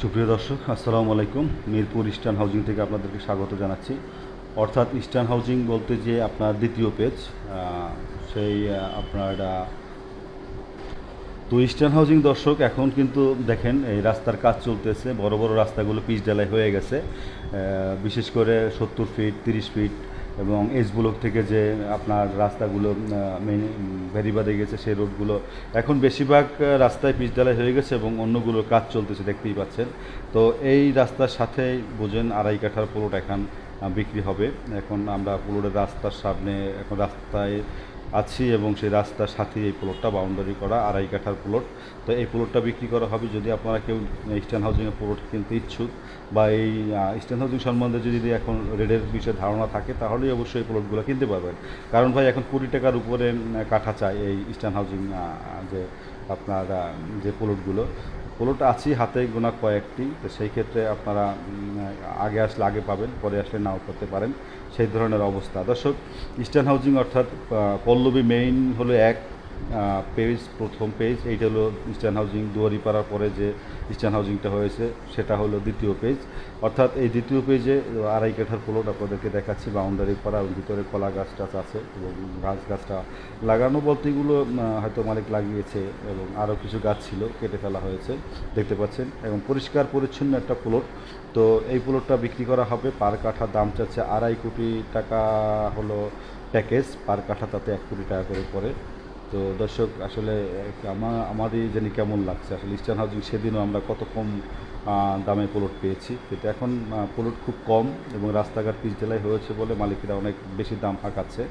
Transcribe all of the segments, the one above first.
সুপ্রিয় দর্শক, আসসালামু আলাইকুম। মিরপুর ইস্টার্ন হাউজিং থেকে আপনাদেরকে স্বাগত জানাচ্ছি। অর্থাৎ ইস্টার্ন হাউজিং বলতে যে আপনার দ্বিতীয় পেজ সেই আপনার তো ইস্টার্ন হাউজিং দর্শক, এখন কিন্তু দেখেন, এই রাস্তার কাজ চলতেছে, বড় বড় রাস্তাগুলো পিচ ঢালাই হয়ে গেছে বিশেষ করে সত্তর ফিট তিরিশ ফিট এবং এস ব্লক থেকে যে আপনার রাস্তাগুলো ভেরিবাদে গেছে সেই রোডগুলো, এখন বেশিরভাগ রাস্তায় পিচ ঢালাই হয়ে গেছে এবং অন্যগুলোর কাজ চলতেছে, দেখতেই পাচ্ছেন। তো এই রাস্তার সাথে বোঝেন আড়াই কাঠার পুরোটা এখন বিক্রি হবে। এখন আমরা পুরোটা রাস্তার সামনে, এখন রাস্তায় আছি এবং সেই রাস্তার সাথে এই প্লটটা বাউন্ডারি করা, আড়াই কাঠার প্লট তো এই প্লটটা বিক্রি করা হবে যদি আপনারা কেউ ইস্টার্ন হাউজিংয়ের প্লট কিনতে ইচ্ছুক বা এই ইস্টার্ন হাউজিং সম্বন্ধে যদি এখন রেডের বিষয়ে ধারণা থাকে, তাহলেই অবশ্যই এই প্লটগুলো কিনতে পারবেন। কারণ ভাই, এখন কুড়ি টাকার উপরে কাঠা চায় এই ইস্টার্ন হাউজিং যে আপনার যে প্লটগুলো প্লট আছেই হাতে গোনা কয়েকটি। তো সেই ক্ষেত্রে আপনারা আগে আসলে আগে পাবেন, পরে আসলে নাও করতে পারেন। সেই ধরনের অবস্থা। দর্শক ইস্টার্ন হাউজিং অর্থাৎ পল্লবী মেইন হলো এক। পেজ প্রথম পেজ এইটা হলো ইস্টার্ন হাউজিং দুয়ারিপাড়ার পরে যে ইস্টার্ন হাউজিংটা হয়েছে, সেটা হলো দ্বিতীয় পেজ অর্থাৎ এই দ্বিতীয় পেজে আড়াই কাঠার প্লট আপনাদেরকে দেখাচ্ছি, বাউন্ডারি এবং ভিতরে কলা গাছ টাছ আছে এবং গাছ গাছটা লাগানো। বলতে এগুলো হয়তো মালিক লাগিয়েছে এবং আরও কিছু গাছ ছিল, কেটে ফেলা হয়েছে, দেখতে পাচ্ছেন। এবং পরিষ্কার পরিচ্ছন্ন একটা প্লট তো এই প্লটটা বিক্রি করা হবে, পার কাঠার দাম চাচ্ছে আড়াই কোটি টাকা হলো প্যাকেজ পার কাঠা তাতে এক কোটি টাকা করে পড়ে। তো দর্শক, আসলে আমার আমারই জানি কেমন লাগছে? আসলে ইস্টার্ন হাউজিং সেদিনও আমরা কত কম দামে প্লট পেয়েছি। কিন্তু এখন পোলট খুব কম এবং রাস্তাঘাট পিচ ঢালাই হয়েছে বলে মালিকেরা অনেক বেশি দাম হাঁকাচ্ছে।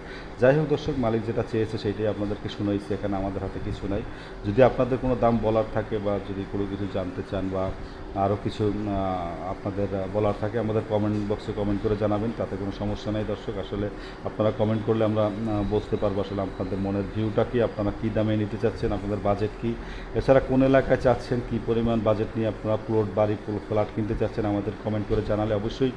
যাই হোক দর্শক, মালিক যেটা চেয়েছে সেইটাই আপনাদেরকে শুনাইছি, এখানে আমাদের হাতে কিছু নাই। যদি আপনাদের কোনো দাম বলার থাকে বা যদি কোনো কিছু জানতে চান বা আরও কিছু আপনাদের বলার থাকে, আমাদের কমেন্ট বক্সে কমেন্ট করে জানাবেন, তাতে কোনো সমস্যা নেই দর্শক। আসলে আপনারা কমেন্ট করলে আমরা বুঝতে পারব আসলে আপনাদের মনের ভিউটা কি, আপনারা কী দামে নিতে চাচ্ছেন, আপনাদের বাজেট কি। এছাড়া কোন এলাকায় চাচ্ছেন, কী পরিমাণ বাজেট নিয়ে আপনারা প্লট বাড়ি ফ্ল্যাট কিনতে চাচ্ছেন আমাদের কমেন্ট করে জানালে অবশ্যই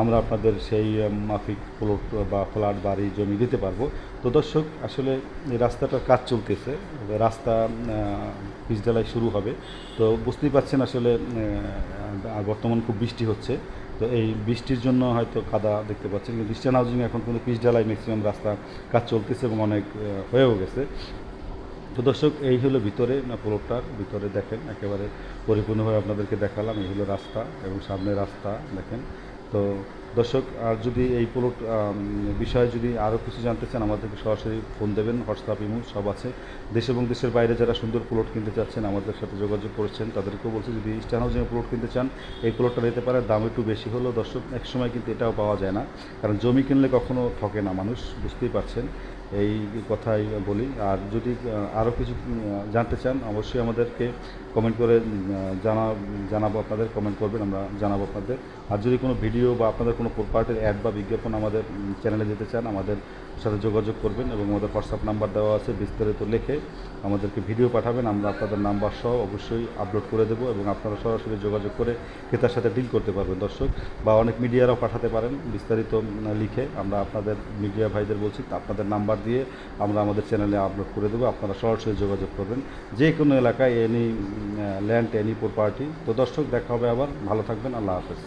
আমরা আপনাদের সেই মাফিক প্লট বা ফ্ল্যাট, বাড়ি, জমি দিতে পারব। তো দর্শক, আসলে রাস্তাটার কাজ চলতেছে। রাস্তা পিচ ঢালাই শুরু হবে। তো বুঝতেই পারছেন আসলে বর্তমান খুব বৃষ্টি হচ্ছে। তো এই বৃষ্টির জন্য হয়তো কাদা দেখতে পাচ্ছেন। কিন্তু ইস্টার্ন হাউজিং এখন কিন্তু পিচ ঢালাই ম্যাক্সিমাম রাস্তা কাজ চলতেছে এবং অনেক হয়েও গেছে। তো দর্শক, এই হলো ভিতরে, না প্লটটার ভিতরে দেখেন, একেবারে পরিপূর্ণভাবে আপনাদেরকে দেখালাম। এই হলো রাস্তা এবং সামনে রাস্তা, দেখেন। তো দর্শক আর যদি এই আম, বিষয়ে যদি আরও কিছু জানতে চান আমাদেরকে সরাসরি ফোন দেবেন। হোয়াটসঅ্যাপ ইমো সব আছে। দেশ এবং দেশের বাইরে যারা সুন্দর প্লট কিনতে চাচ্ছেন আমাদের সাথে যোগাযোগ করছেন তাদেরকেও বলছি যদি ইস্টার্ন হাউজিংয়ে প্লট কিনতে চান এই প্লটটা নিতে পারে দাম একটু বেশি হলেও দর্শক এক সময় কিন্তু এটাও পাওয়া যায় না। কারণ জমি কিনলে কখনো ঠকে না মানুষ বুঝতেই পারছেন। এই কথাই বলি। আর যদি আরও কিছু জানতে চান অবশ্যই আমাদেরকে কমেন্ট করে জানা জানাব আপনাদের কমেন্ট করবেন আমরা জানাব আপনাদের। আর যদি কোনো ভিডিও বা আপনাদের কোনো প্রপার্টির অ্যাড বা বিজ্ঞাপন আমাদের চ্যানেলে যেতে চান, আমাদের সাথে যোগাযোগ করবেন এবং আমাদের হোয়াটসঅ্যাপ নাম্বার দেওয়া আছে, বিস্তারিত লিখে আমাদেরকে ভিডিও পাঠাবেন। আমরা আপনাদের নাম্বার সহ অবশ্যই আপলোড করে দেবো এবং আপনারা সরাসরি যোগাযোগ করে ক্রেতার সাথে ডিল করতে পারবেন, দর্শক। বা অনেক মিডিয়ারাও পাঠাতে পারেন, বিস্তারিত লিখে আমরা আপনাদের মিডিয়া ভাইদের বলছি আপনাদের নাম্বার দিয়ে আমরা আমাদের চ্যানেলে আপলোড করে দেবো, আপনারা সরাসরি যোগাযোগ করবেন। যে কোনো এলাকায় এনি ল্যান্ড এনি প্রপার্টি তো দর্শক, দেখা হবে আবার। ভালো থাকবেন, আল্লাহ হাফেজ।